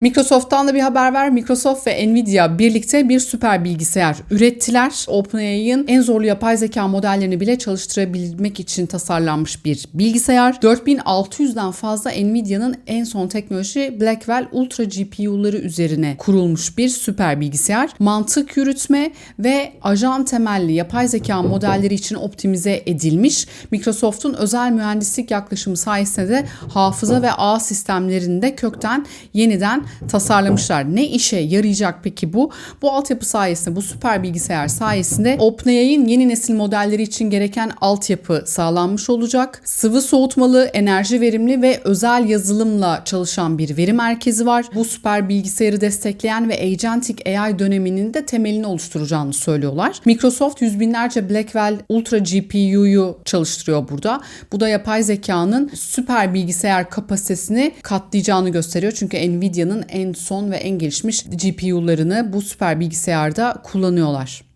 Microsoft'tan da bir haber var. Microsoft ve Nvidia birlikte bir süper bilgisayar ürettiler. OpenAI'ın en zorlu yapay zeka modellerini bile çalıştırabilmek için tasarlanmış bir bilgisayar. 4600'den fazla Nvidia'nın en son teknoloji Blackwell Ultra GPU'ları üzerine kurulmuş bir süper bilgisayar. Mantık yürütme ve ajan temelli yapay zeka modelleri için optimize edilmiş. Microsoft'un özel mühendislik yaklaşımı sayesinde de hafıza ve ağ sistemlerini de kökten yeniden tasarlamışlar. Ne işe yarayacak peki bu? Bu altyapı sayesinde, bu süper bilgisayar sayesinde OpenAI'nin yeni nesil modelleri için gereken altyapı sağlanmış olacak. Sıvı soğutmalı, enerji verimli ve özel yazılımla çalışan bir veri merkezi var. Bu süper bilgisayarı destekleyen ve agentic AI döneminin de temelini oluşturacağını söylüyorlar. Microsoft yüz binlerce Blackwell Ultra GPU'yu çalıştırıyor burada. Bu da yapay zekanın süper bilgisayar kapasitesini katlayacağını gösteriyor. Çünkü Nvidia'nın en son ve en gelişmiş GPU'larını bu süper bilgisayarda kullanıyorlar.